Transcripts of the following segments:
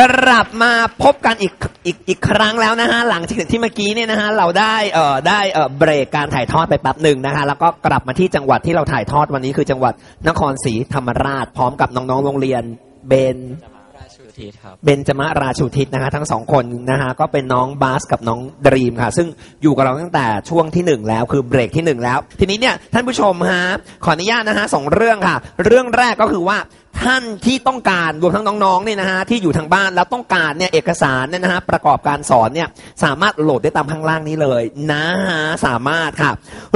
กลับมาพบกันอีกอีกอีกครั้งแล้วนะฮะหลังจากที่เมื่อกี้เนี่ยนะฮะเราได้เอ่อได้เอ่อเบรกการถ่ายทอดไปแป๊บหนึ่งนะฮะแล้วก็กลับมาที่จังหวัดที่เราถ่ายทอดวันนี้คือจังหวัดนครศรีธรรมราช พร้อมกับน้องๆโรงเรียนเบนราชูทิศครับเบนจมะราชูทิศนะฮะทั้งสองคนนะฮะก็เป็นน้องบาสกับน้องดรีมค่ะ ซึ่งอยู่กับเราตั้งแต่ช่วงที่หนึ่งแล้วคือเบรกที่หนึ่งแล้ว ทีนี้เนี่ยท่านผู้ชมฮะขออนุญาตนะฮะสองเรื่องค่ะ เรื่องแรกก็คือว่า ท่านที่ต้องการรวมทั้งน้องๆเนี่ยนะฮะที่อยู่ทางบ้านแล้วต้องการเนี่ยเอกสารเนี่ยนะฮะประกอบการสอนเนี่ยสามารถโหลดได้ตามข้างล่างนี้เลยนะฮะสามารถค่ะ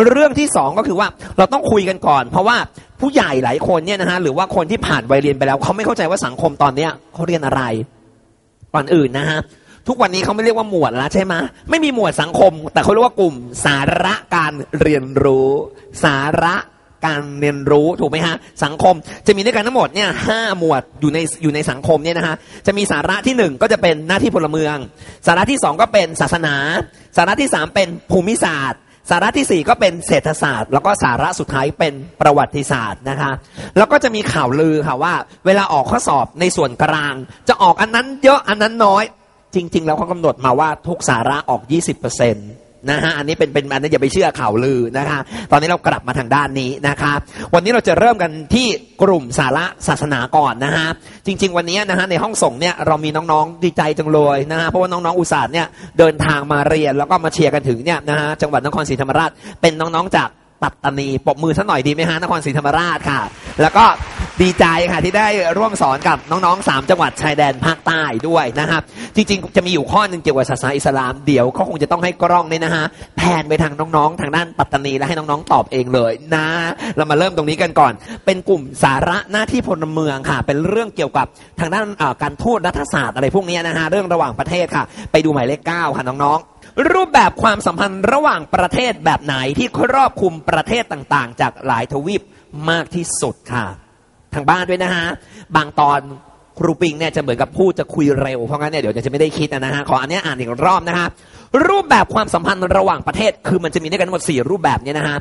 เรื่องที่สองก็คือว่าเราต้องคุยกันก่อน เพราะว่าผู้ใหญ่หลายคนเนี่ยนะฮะหรือว่าคนที่ผ่านวัยเรียนไปแล้วเขาไม่เข้าใจว่าสังคมตอนเนี้ยเขาเรียนอะไรก่อนอื่นนะฮะทุกวันนี้เขาไม่เรียกว่าหมวดแล้วใช่ไหมไม่มีหมวดสังคม แต่เขาเรียกว่ากลุ่มสาระการเรียนรู้ สาระ การเรียนรู้ถูกไหมฮะสังคมจะมีด้วยกันทั้งหมดเนี่ยห้าหมวดอยู่ในอยู่ในสังคมเนี่ยนะฮะจะมีสาระที่หนึ่งก็จะเป็นหน้าที่พลเมือง สาระที่สองก็เป็นศาสนา สาระที่สามเป็นภูมิศาสตร์ สาระที่สี่ก็เป็นเศรษฐศาสตร์ แล้วก็สาระสุดท้ายเป็นประวัติศาสตร์นะคะ แล้วก็จะมีข่าวลือค่ะว่า เวลาออกข้อสอบในส่วนกลาง จะออกอันนั้นเยอะอันนั้นน้อย จริง ๆ แล้วเขากำหนดมาว่าทุกสาระออก 20%นต์ นะฮะอันนี้เป็นเป็นอันนี้อย่าไปเชื่อข่าวลือนะคะตอนนี้เรากลับมาทางด้านนี้นะคะวันนี้เราจะเริ่มกันที่กลุ่มสาระศาสนาก่อนนะฮะจริง ๆ วันนี้นะฮะในห้องส่งเนี่ยเรามีน้องๆดีใจจังเลยนะฮะเพราะว่าน้องๆอุตส่าห์เนี่ยเดินทางมาเรียนแล้วก็มาเชียร์กันถึงเนี่ยนะฮะจังหวัดนครศรีธรรมราชเป็นน้องๆจากปัตตานีปรบมือสักหน่อยดีไหมฮะนครศรีธรรมราชค่ะ แล้วก็ ดีใจค่ะที่ได้ร่วมสอนกับน้องๆ 3 จังหวัดชายแดนภาคใต้ด้วยนะครับ จริงๆ จะมีอยู่ข้อหนึ่งเกี่ยวกับศาสนาอิสลามเดี๋ยวเขาคงจะต้องให้กล้องเนี่ยนะฮะแผนไปทางน้องๆ ทางด้านปัตตานีและให้น้องๆ ตอบเองเลยนะ เรามาเริ่มตรงนี้กันก่อน เป็นกลุ่มสาระหน้าที่พลเมืองค่ะ เป็นเรื่องเกี่ยวกับทางด้านการทูตรัฐศาสตร์อะไรพวกนี้นะฮะเรื่องระหว่างประเทศค่ะ ไปดูหมายเลขเก้าค่ะน้องๆรูปแบบความสัมพันธ์ระหว่างประเทศแบบไหนที่ครอบคลุมประเทศต่างๆ จากหลายทวีปมากที่สุดค่ะ ทางบ้านด้วยนะฮะ บางตอนครูปิงเนี่ยจะเหมือนกับพูดจะคุยเร็ว เพราะงั้นเนี่ยเดี๋ยวจะไม่ได้คิดนะฮะ ขออันเนี้ยอ่านอีกรอบนะฮะ รูปแบบความสัมพันธ์ระหว่างประเทศ คือมันจะมีด้วยกันทั้งหมดสี่รูปแบบเนี่ยนะฮะ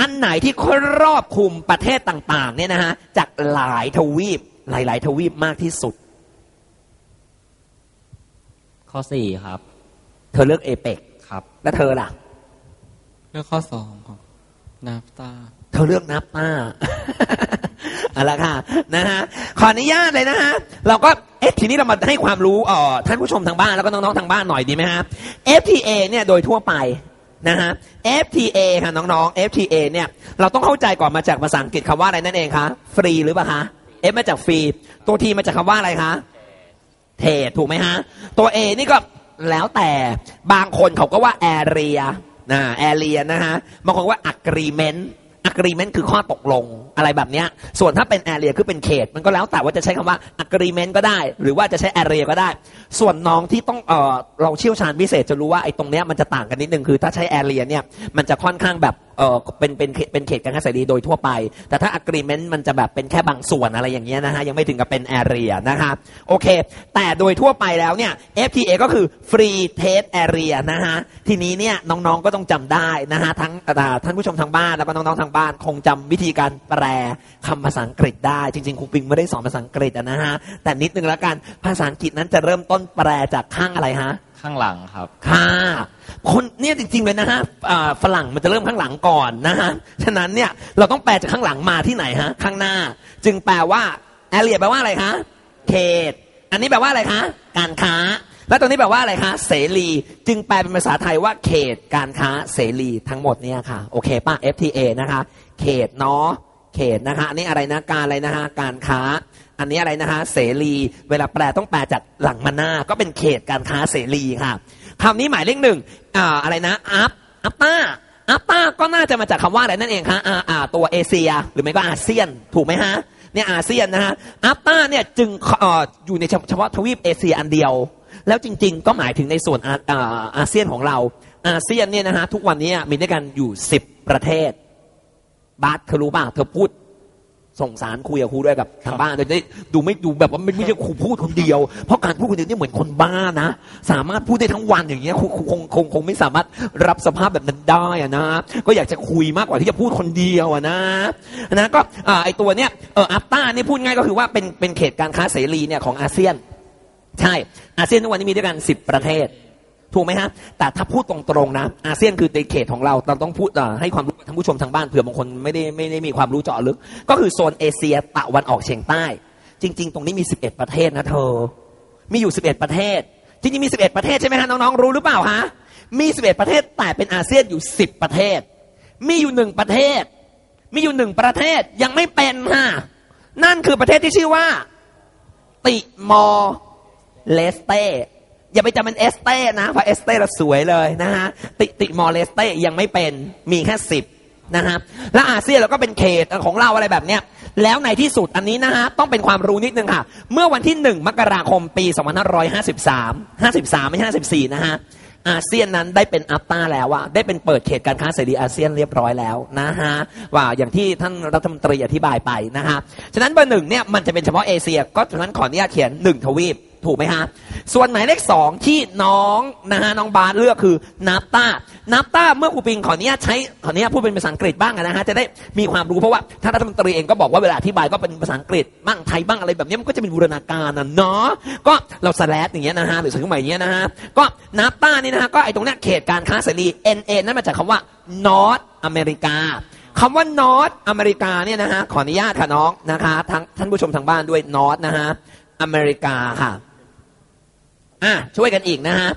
อันไหนที่ครอบคลุมประเทศต่างๆ เนี่ยนะฮะ จากหลายทวีปหลาย ๆ ทวีปมากที่สุด ข้อสี่ครับ เธอเลือกเอเปกครับ แล้วเธอล่ะ เลือกข้อสองครับนาฟตาเธอเลือกนับมา เอาละค่ะนะฮะขออนุญาตเลยนะฮะเราก็เอ๊ะทีนี้เรามาให้ความรู้อ่อท่านผู้ชมทางบ้านแล้วก็น้องๆทางบ้านหน่อยดีไหมฮะ FTA เนี่ยโดยทั่วไปนะฮะ FTA ค่ะน้องๆ FTA เนี่ยเราต้องเข้าใจก่อนมาจากภาษาอังกฤษคำว่าอะไรนั่นเองคะฟรีหรือเปล่าคะ F มาจากฟรี ตัว T มาจากคำว่าอะไรคะเทรดถูกไหมฮะ ตัว A นี่ก็แล้วแต่บางคนเขาก็ว่า area นะ area นะฮะบางคนว่า agreement agreement คือข้อตกลงอะไรแบบเนี้ยส่วนถ้าเป็น area คือเป็นเขต มันก็แล้วแต่ว่าจะใช้คำว่า agreement ก็ได้ หรือว่าจะใช้ area ก็ได้ ส่วนน้องที่ต้องเออเราเชี่ยวชาญพิเศษจะรู้ว่าไอ้ตรงเนี้ยมันจะต่างกันนิดนึงคือถ้าใช้ area เนี่ยมันจะค่อนข้างแบบ เออเป็นเป็นเขตเป็นเขตการค้าเสรีโดยทั่วไป แต่ถ้า agreement มันจะแบบเป็นแค่บางส่วนอะไรอย่างเงี้ยนะฮะยังไม่ถึงกับเป็น area นะคะโอเค แต่โดยทั่วไปแล้วเนี่ย FTA ก็คือ Free Trade Area นะฮะทีนี้เนี่ยน้องๆก็ต้องจำได้นะฮะทั้งท่านผู้ชมทางบ้านแล้วก็น้องๆทางบ้านคงจำวิธีการแปลคำภาษาอังกฤษได้จริงๆครูปิงไม่ได้สอนภาษาอังกฤษนะฮะแต่นิดนึงแล้วกันภาษาอังกฤษนั้นจะเริ่มต้นแปลจากข้างอะไรฮะ ข้างหลังครับ ค่ะ คนเนี่ยจริงๆเลยนะฮะอ่าฝรั่งมันจะเริ่มข้างหลังก่อนนะฮะ ฉะนั้นเนี่ยเราต้องแปลจากข้างหลังมาที่ไหนฮะ ข้างหน้า จึงแปลว่าแอเรียแปลว่าอะไรคะ เขต อันนี้แปลว่าอะไรคะ การค้า แล้วตรงนี้แปลว่าอะไรคะ เสรี จึงแปลเป็นภาษาไทยว่า เขต การค้า เสรี ทั้งหมดเนี่ยค่ะ โอเคป่ะ FTA นะคะ เขตเนาะ เขตนะคะอันนี้อะไรนะการอะไรนะฮะการค้า อันนี้อะไรนะฮะเสรี เวลาแปลต้องแปลจากหลังมาหน้าก็เป็นเขตการค้าเสรีค่ะคำนี้หมายเลขหนึ่งอ่าอะไรนะอัพอัปต้าอัปต้าก็น่าจะมาจากคำว่าอะไรนั่นเองคะอ่าอ่าตัวเอเชีย หรือไม่ก็อาเซียน ถูกไหมฮะ เนี่ยอาเซียนนะฮะอัปต้าเนี่ยจึงอ่ออยู่ในเฉพาะทวีปเอเชียอันเดียว แล้วจริง ๆ ก็หมายถึงในส่วนอาอาเซียนของเรา อาเซียนเนี่ยนะฮะทุกวันนี้มีด้วยกันอยู่สิบประเทศ บาสเธอรู้ป่ะเธอพูดส่งสารคุยกับครูด้วยกับทางบ้านจะได้ดูไม่ดูแบบว่าไม่ไม่ใช่ครูพูดคนเดียว เพราะการพูดคนเดียวนี่เหมือนคนบ้านะสามารถพูดได้ทั้งวันอย่างเงี้ยครูครูคงคงคงไม่สามารถรับสภาพแบบนั้นได้อะนะก็อยากจะคุยมากกว่าที่จะพูดคนเดียวอะนะนะก็อ่าไอตัวเนี้ยเอออัปต้านี่พูดง่ายก็คือว่าเป็นเป็นเขตการค้าเสรีเนี่ยของอาเซียน ใช่อาเซียนทุกวันนี้มีด้วยกันสิบประเทศ ถูกไหมฮะ แต่ถ้าพูดตรงๆนะ อาเซียนคือในเขตของเรา เราต้องพูดอ่อให้ความรู้กับท่านผู้ชมทางบ้านเผื่อบางคนไม่ได้ไม่ได้มีความรู้เจาะลึก ก็คือโซนเอเชียตะวันออกเฉียงใต้ จริง ๆ ตรงนี้มี 11 ประเทศนะเธอ มีอยู่ 11 ประเทศ จริงๆมี 11 ประเทศใช่ไหมฮะน้องๆรู้หรือเปล่าฮะ มี 11 ประเทศแต่เป็นอาเซียนอยู่ 10 ประเทศ มีอยู่หนึ่งประเทศ มีอยู่หนึ่งประเทศยังไม่เป็นฮะ นั่นคือประเทศที่ชื่อว่า ติมอร์เลสเต อย่าไปจำเป็นเอสเต้นะเพราะเอสเต้เราสวยเลยนะฮะติติมอร์เลสเต้ยังไม่เป็นมีแค่สิบนะฮะและอาเซียนเราก็เป็นเขตของเราอะไรแบบเนี้ยแล้วในที่สุดอันนี้นะฮะต้องเป็นความรู้นิดนึงค่ะ เมื่อวันที่1มกราคมปี 2553 53 ไม่ใช่54 นะฮะอาเซียนนั้นได้เป็นอัปตาแล้วอะได้เป็นเปิดเขตการค้าเสรีอาเซียนเรียบร้อยแล้วนะฮะว่าอย่างที่ท่านรัฐมนตรีอธิบายไปนะฮะฉะนั้นเบอร์หนึ่งเนี่ยมันจะเป็นเฉพาะเอเชีย ก็ฉะนั้นขออนุญาตเขียนหนึ่งทวีป ถูกไหมฮะ ส่วนหมายเลขสองที่น้องนะฮะน้องบาสเลือกคือนับต้านับต้าเมื่อครูปิงขออนุญาตใช้ขออนุญาตพูดเป็นภาษาอังกฤษบ้างนะฮะจะได้มีความรู้เพราะว่าท่านรัฐมนตรีเองก็บอกว่าเวลาอธิบายก็เป็นภาษาอังกฤษบ้างไทยบ้างอะไรแบบนี้มันก็จะเป็นบูรณาการนะเนาะก็เราสแลดอย่างเงี้ยนะฮะหรือสมัยอย่างเงี้ยนะฮะก็นับต้านี่นะฮะก็ไอตรงเนี้ยเขตการค้าเสรี NA นั่นมาจากคำว่า North อเมริกาคำว่า North อเมริกาเนี่ยนะฮะขออนุญาตค่ะน้องนะคะทั้งท่านผู้ชมทางบ้านด้วย North นะฮะอเมริกาค่ะ อะช่วยกันอีกนะฮะ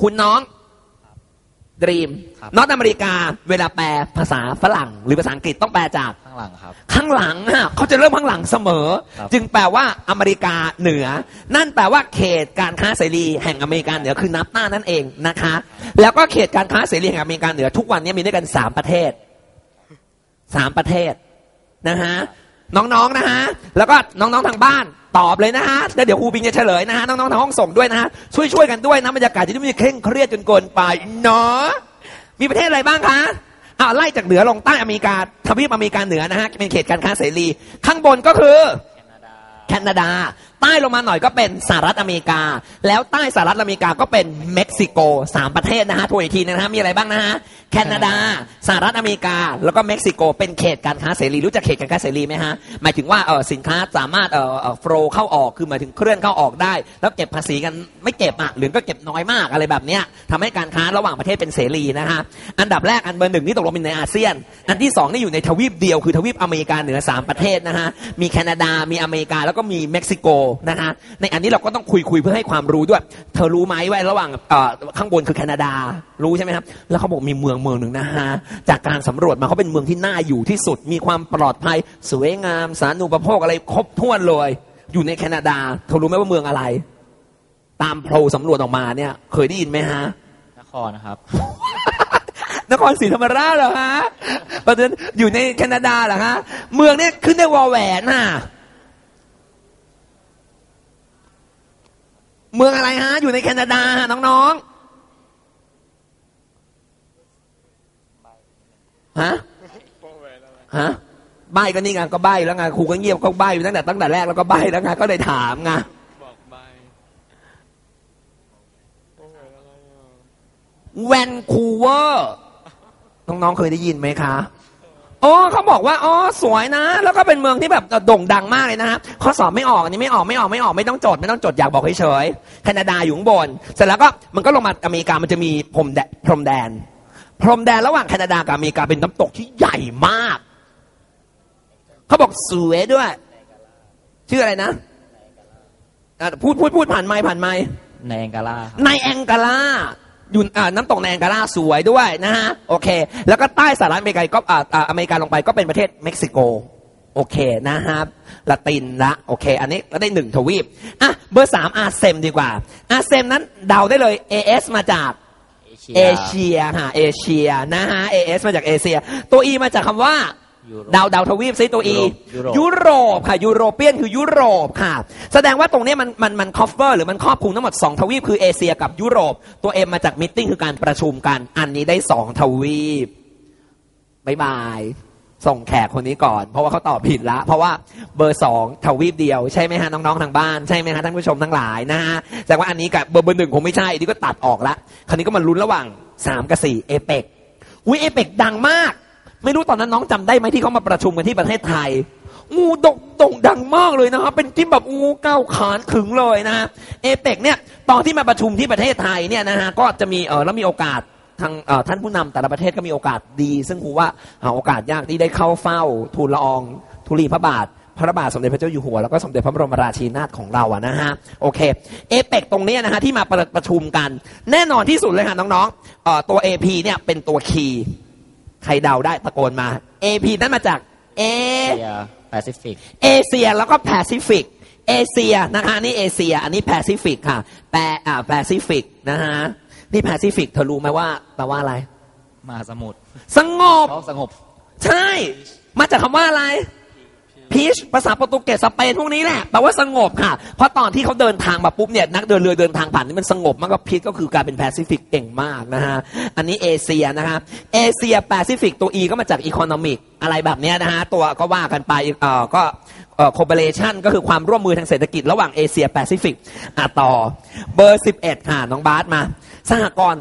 คุณน้องดรีมครับนอตอเมริกา เวลาแปลภาษาฝรั่ง หรือภาษาอังกฤษต้องแปลจากข้างหลังครับ ข้างหลังฮะเขาจะเริ่มข้างหลังเสมอครับจึงแปลว่าอเมริกาเหนือ นั่นแปลว่าเขตการค้าเสรีแห่งอเมริกาเหนือคือนับหน้านั่นเองนะคะ แล้วก็เขตการค้าเสรีแห่งอเมริกาเหนือทุกวันนี้มีด้วยกันสามประเทศสามประเทศนะฮะ น้องๆนะฮะแล้วก็น้องๆทางบ้านตอบเลยนะฮะแล้วเดี๋ยวครูบิงจะเฉลยนะฮะน้องๆทางห้องส่งด้วยนะฮะช่วยๆกันด้วยนะบรรยากาศจะไม่เคร่งเครียดจนเกินไปเนาะมีประเทศอะไรบ้างคะอ่าไล่จากเหนือลงใต้อเมริกาทวีปอเมริกาเหนือนะฮะเป็นเขตการค้าเสรี ข้างบนก็คือ แคนาดา ใต้ลงมาหน่อยก็เป็นสหรัฐอเมริกา แล้วใต้สหรัฐอเมริกาก็เป็นเม็กซิโกสามประเทศนะฮะทวนอีกทีนะฮะมีอะไรบ้างนะฮะแคนาดาสหรัฐอเมริกา แล้วก็เม็กซิโกเป็นเขตการค้าเสรีรู้จักเขตการค้าเสรีไหมฮะหมายถึงว่าเออสินค้าสามารถเออเออโฟลเข้าออกคือหมายถึงเคลื่อนเข้าออกได้ แล้วเก็บภาษีกันไม่เก็บอะหรือก็เก็บน้อยมากอะไรแบบเนี้ยทำให้การค้าระหว่างประเทศเป็นเสรีนะฮะอันดับแรกอันเบอร์หนึ่งนี่ตกลงเป็นในอาเซียน อันที่สองนี่อยู่ในทวีปเดียวคือทวีปอเมริกาเหนือสามประเทศนะฮะมีแคนาดามีอเมริกาแล้วก็มีเม็กซิโกนะฮะในอันนี้เราก็ต้องคุยคุยเพื่อให้ความรู้ด้วย เธอรู้ไหมว่าระหว่างเอ่อข้างบนคือแคนาดารู้ใช่ไหมครับ แล้วเขาบอกมีเมืองเมืองหนึ่งนะฮะจากการสำรวจมาเขาเป็นเมืองที่น่าอยู่ที่สุด มีความปลอดภัย สวยงามสาธารณูปโภคอะไรครบถ้วนเลย อยู่ในแคนาดา เธอรู้ไหมว่าเมืองอะไร ตามโพลสำรวจออกมาเนี่ย เคยได้ยินไหมฮะนครนะครับนครศรีธรรมราชเหรอฮะประเด็นอยู่ในแคนาดาเหรอฮะ เมืองเนี่ยขึ้นด้วยวอแหวนน่ะ เมืองอะไรฮะ อยู่ในแคนาดาฮะน้องๆฮะฮะใบก็นี่ไงก็ใบแล้วไงครูก็เงียบก็ใบอยู่ตั้งแต่ตั้งแต่แรกแล้วก็ใบแล้วไงก็เลยถามไงบอกใบแวนคูเวอร์น้องๆเคยได้ยินไหมคะ อ๋อเขาบอกว่าอ๋อสวยนะ แล้วก็เป็นเมืองที่แบบโด่งดังมากเลยนะฮะข้อสอบไม่ออกอันนี้ไม่ออกไม่ออกไม่ออกไม่ต้องจดไม่ต้องจดอยากบอกเฉยๆแคนาดาอยู่ข้างบน เสร็จแล้วก็มันก็ลงมาอเมริกามันจะมีพรมแดนพรมแดน พรมแดนระหว่างแคนาดากับอเมริกาเป็นน้ำตกที่ใหญ่มากเขาบอกสวยด้วย ชื่ออะไรนะอะพูดพูดพูดผ่านไมค์ผ่านไมค์ในแองการ่าครับในแองกาลาอ ยู่อ่าน้ำตกในแองกาลาสวยด้วยนะฮะโอเค แล้วก็ใต้สหรัฐอเมริกาก็อ่าอ่าอเมริกาลงไปก็เป็นประเทศเม็กซิโกโอเคนะครับละตินละโอเค อันนี้ก็ได้หนึ่งทวีปอะเบอร์สามอาเซมดีกว่า อาเซมนั้นเดาได้เลย AS มาจากเอเชียเอเชียฮะเอเชียนะฮะ AS มาจากเอเชีย ตัว E มาจากคำว่ายุโรป ดาวดาวทวีปซิตัว E ยุโรปยุโรปค่ะยุโรเปียนคือยุโรปค่ะ แสดงว่าตรงเนี้ยมันมันมันคอฟเวอร์หรือมันครอบคลุมทั้งหมด2ทวีปคือเอเชียกับยุโรป ตัว M มาจากมิทติ้งคือการประชุมกันอันนี้ได้2ทวีปบายบายส่งแขกคนนี้ก่อน เพราะว่าเขาตอบผิดละ เพราะว่าเบอร์สองทวีปเดียวใช่ไหมฮะน้องๆทางบ้านใช่ไหมฮะท่านผู้ชมทั้งหลายนะฮะแสดงว่าอันนี้กับเบอร์เบอร์หนึ่งคงไม่ใช่อันนี้ก็ตัดออกละคราวนี้ก็มาลุ้นระหว่างสามกับสี่เอเปกอุ้ยเอเปกดังมาก ไม่รู้ตอนนั้นน้องจำได้ไหมที่เขามาประชุมกันที่ประเทศไทย งูดกโด่งดังมากเลยนะครับ เป็นที่แบบงูเก้าวขานถึงเลยนะฮะเอเปกเนี่ยตอนที่มาประชุมที่ประเทศไทยเนี่ยนะฮะก็จะมีเออแล้วมีโอกาสทางเออท่านผู้นำแต่ละประเทศก็มีโอกาสดี ซึ่งครูว่าหาโอกาสยากที่ได้เข้าเฝ้าทูลละอองธุลีพระบาท พระบาทสมเด็จพระเจ้าอยู่หัว แล้วก็สมเด็จพระบรมราชินีนาถของเราอะนะฮะโอเคเอเปกตรงนี้นะฮะที่มาประประชุมกัน แน่นอนที่สุดเลยค่ะน้องๆตัว AP เนี่ยเป็นตัวคีย์ ใครเดาได้ตะโกนมา AP นั่นมาจากเอเชียแปซิฟิกเอเชียแล้วก็แปซิฟิกเอเชียนะคะนี่เอเชีย อันนี้แปซิฟิกค่ะ แปลอ่าแปซิฟิกนะฮะนี่แปซิฟิกเธอรู้ไหมว่าแปลว่าอะไรมหาสมุทรสงบเขาสงบ ใช่ มาจากคำว่าอะไร พีชภาษาโปรตุเกสสเปนพวกนี้แหละแปลว่าสงบค่ะ เพราะตอนที่เขาเดินทางมาปุ๊บเนี่ยนักเดินเรือเดินทางผ่านนี่มันสงบมากก็พีชก็คือการเป็นแปซิฟิกเก่งมากนะฮะอันนี้เอเชียนะฮะเอเชียแปซิฟิกตัวอีก็มาจากอีโคโนมิกอะไรแบบเนี้ยนะฮะตัวก็ว่ากันไปเออก็เอ่อ cooperation ก็คือความร่วมมือทางเศรษฐกิจระหว่างเอเชียแปซิฟิกอะต่อเบอร์ 11 ค่ะ น้องบาสมา สหกรณ์